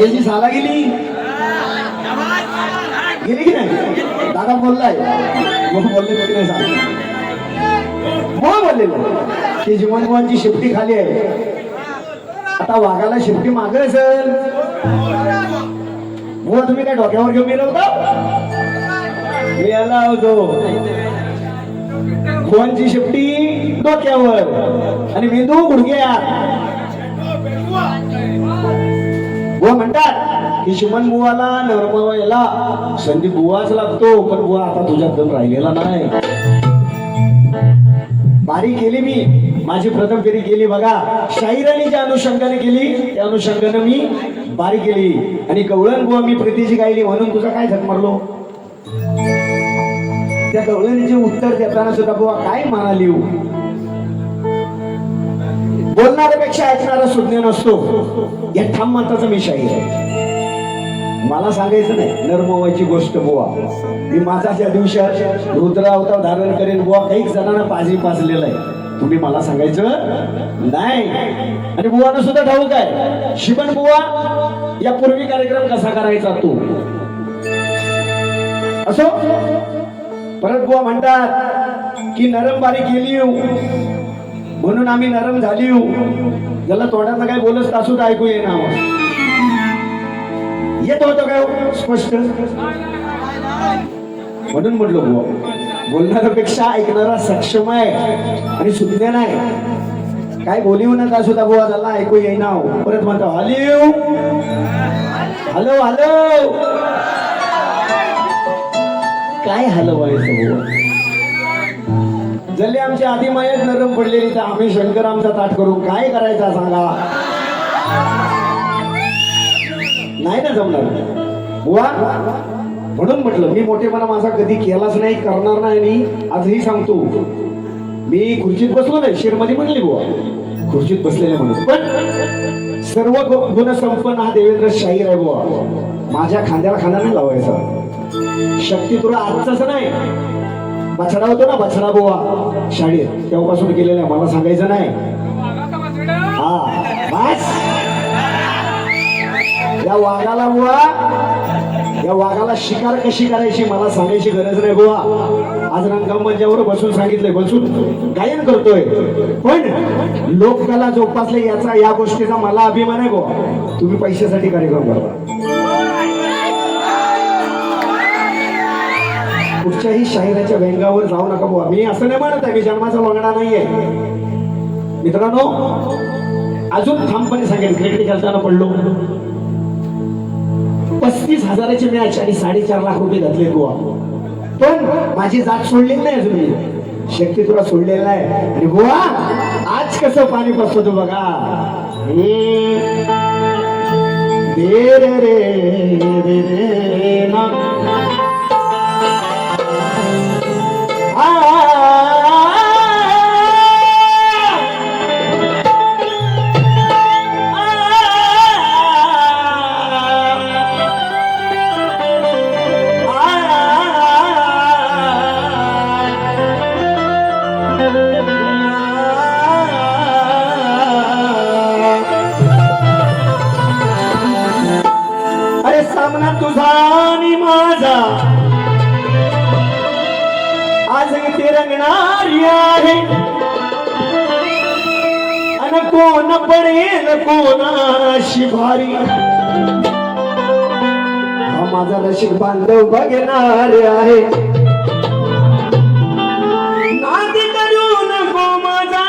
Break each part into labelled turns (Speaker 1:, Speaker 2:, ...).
Speaker 1: याची साला गेली. गेली की नाही? दादा बोललाय. मग बोलले तरी नाही सांग मग बोललेलो ते जीवनवांची शिफ्टी खाली आहे. आता वाघाला शिफ्टी मागे असेल. मग तुम्ही काय डोक्यावर घेऊन गेलो होता? मी आला होतो. भुवनची शिफ्टी डोक्यावर. आणि मेंदू गुडघ्या बुवा म्हणतात की शिमन बुवाला नरमावायला संदीप बुवाच लागतो पण बुवा आता तुझ्यात दम राहिलेला नाही. बारी केली मी माझी प्रथम फेरी केली बघा. शाहिराने ज्या अनुषंगाने केली त्या अनुषंगाने मी बारी केली. आणि कवळण बुवा मी प्रीतीची गायली म्हणून तुझा काय झक मारलो? त्या कवळणीचे उत्तर देताना सुद्धा बुवा काय म्हणाली हो? बोलणाऱ्यापेक्षा ऐकणारा सुज्ञ नसतो. या ठाम मताचा मी शाही आहे. मला सांगायचं नाही नरमवायची गोष्ट बुवा. मी माझा त्या दिवसात रुद्रावतार धारण करेन बुवा काही जणांना पाजी पाजलेला आहे. तुम्ही मला सांगायचं नाही. आणि बुवानं सुद्धा ठाऊक आहे. शिवण बुवा या पूर्वी कार्यक्रम कसा करायचा तो? असो? परत बुवा म्हणतात की नरम बारी केली येऊ. म्हणून आम्ही नरम झाली हो. ज्याला तोंडातलं काय बोलत असू तर ऐकू ना येत होतं काय हो? स्पष्ट. म्हणून म्हटलो बुवा बोलणाऱ्यापेक्षा ऐकणारा सक्षम आहे आणि सुज्ञ नाही काय बोलिव ना असू सुद्धा बुवा त्याला ऐकू येईना हो. परत म्हणतो हॅलो हॅलो हॅलो. काय हलवायचं बुवा? जल्ले आमची आधी मायत नरम पडलेली तर आम्ही शंकर आमचा ताट करून काय करायचा सांगा? नाही ना जमणार. बुवा म्हणून म्हटलं मी मोठेपणा माझा कधी केलाच नाही करणार नाही आणि आजही सांगतो. मी खुर्चीत बसलो नाही शेरमध्ये म्हणली बुवा. खुर्चीत बसलेले म्हणून. पण सर्व गु- गुणसंपन्न हा देवेंद्र शाहीर आहे बुवा. माझ्या खांद्याला खांदा नाही लावायचा. शक्ती तुला आजचाच नाही. बछडा होतो ना बछडा बुवा. शाळेत. तेव्हापासून केलेला आहे. मला सांगायचं नाही. हा बस. या वाघाला बुवा. या वाघाला शिकार कशी करायची मला सांगायची गरज नाही बुवा. आज रंगमंचावर बसून सांगितलंय. बसून गायन करतोय. पण लोककला जोपासले याचा या गोष्टीचा मला अभिमान आहे बुवा. तुम्ही पैशासाठी कार्यक्रम करता. कुठच्याही शाहिराच्या व्यंगावर जाऊ नका बुवा मी असं नाही म्हणत आहे मी जन्माचा वंगडा नाहीये मित्रांनो अजून ठामपणे सांगेल क्रिकेट खेळताना पडलो पस्तीस हजाराची मॅच आणि साडेचार लाख रुपये घातले बुवा पण माझी जात सोडली नाही अजून शक्ती तुला सोडलेला आहे आणि बुवा आज कसं पाणी पसतो तू बघा हम्म. दे रे रे रे रे ना अरे सामना तुझा आणि माझा. आज रंगणारी आहे. अन कोण पडेल कोणाशी भारी. हा माझा रसिक बांधव बघणार आहे. नाद करू नको माझा.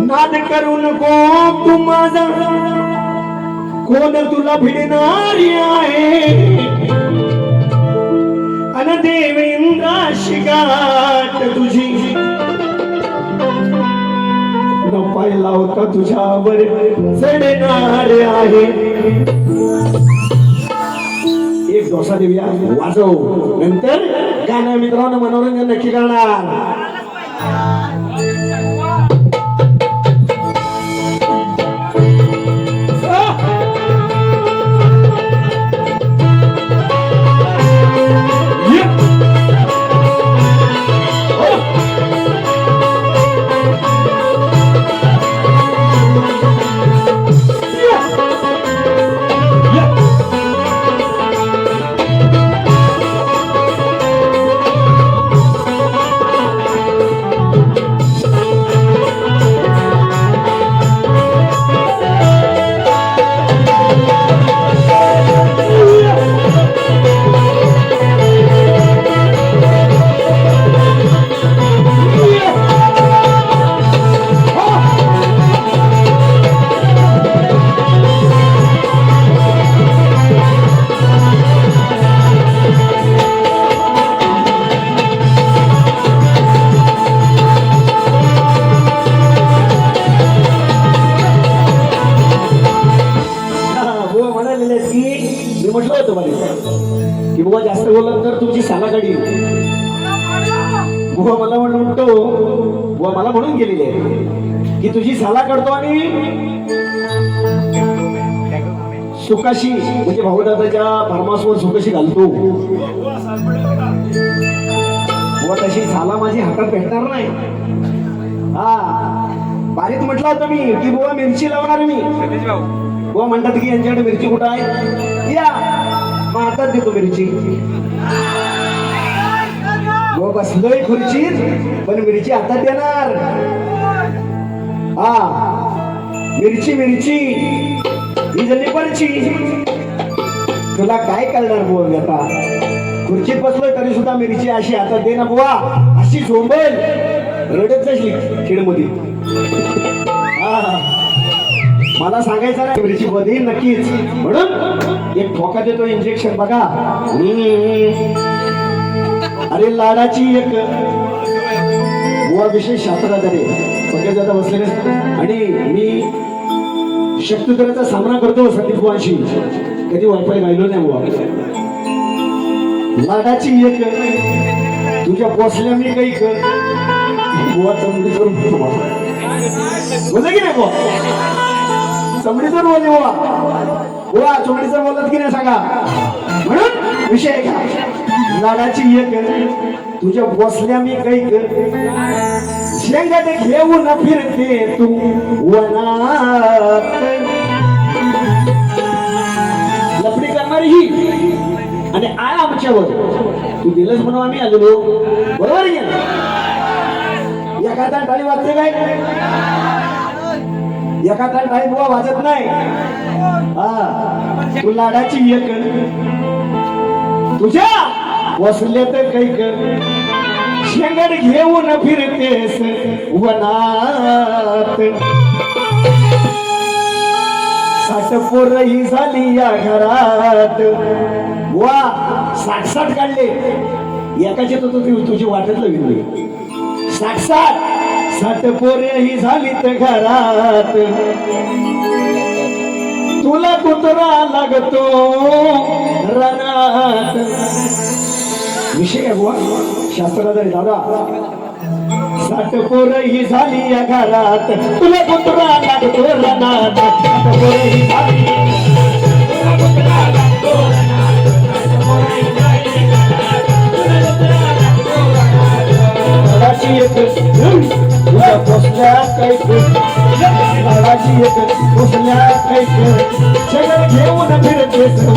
Speaker 1: नाद करू नको तू माझा. कोण तुला भिडणारी आहे? अन देवेंद्राशी गाठ तुझी. न पाय तुझ्यावर चढणार आहे. एक डोसा देऊया. वाजव. नंतर गाणं मित्रांनो मनोरंजन नक्की करणार. मला म्हणून गेलेली आहे. की तुझी साला काढतो आणि सुखाशी म्हणजे भाऊदादाच्या फार्मासवर सुकाशी घालतो. व तशी साला माझी हातात भेटणार नाही. हा बारीत म्हटलं होतं मी की बुवा मिरची लावणार मी. बुवा म्हणतात की यांच्याकडे मिरची कुठं आहे? या मग हातात देतो मिरची. गो बसलोय खुर्चीत पण मिरची हातात देणार हा मिरची मिरची. ही झाली परची. तुला काय कळणार बोल आता? खुर्चीत बसलोय तरी सुद्धा मिरची अशी आता दे ना बुवा. अशी झोंबल. रडत जाशी खेळमध्ये हा. मला सांगायचं नाही मिरची बधी नक्कीच. म्हणून एक ठोका देतो इंजेक्शन बघा. अरे लाडाची एक गोवा विशेष शास्त्राधारे पंकज दादा बसलेले आणि मी शक्तिधराचा सामना करतो संदीप बुवांशी. कधी वायफाय राहिलो नाही बुवा. लाडाची एक तुझ्या बसल्या मी काही कर बुवा चमडी करून बोलत की नाही बुवा? चमडीचं बोलले बुवा. बुवा चमडीचं बोलत की नाही सांगा? म्हणून विषय का लाडाची एक तुझ्या बसल्या मी काही कर शेंगात घेऊन फिरते तू वनात. लपडी करणारी ही. आणि आय आमच्यावर. तू दिलंच म्हणून आम्ही आलेलो. बरोबर एखादा टाळी वाजते काय? एखादा टाळी बुवा वाजत नाही. हा. तू लाडाची एक तुझ्या वसले तर काही कर शेंगड घेऊन फिरतेस वनात. साठपोर ही झाली या घरात. वा साठ साठ काढले. एकाचे तर तुझी तुझी वाटत लागली साठ साठ साठ पोरे ही झाली तर घरात. तुला कुत्रा लागतो रनात. विषय आहे शास्त्राधारे दादा. साठ पोर ही झाली या घरात. तुला कुत्रा लागतो रनात साठ पोरं ही झाली घराची एक बसल्या घराची एक बसल्या घेऊन फिरते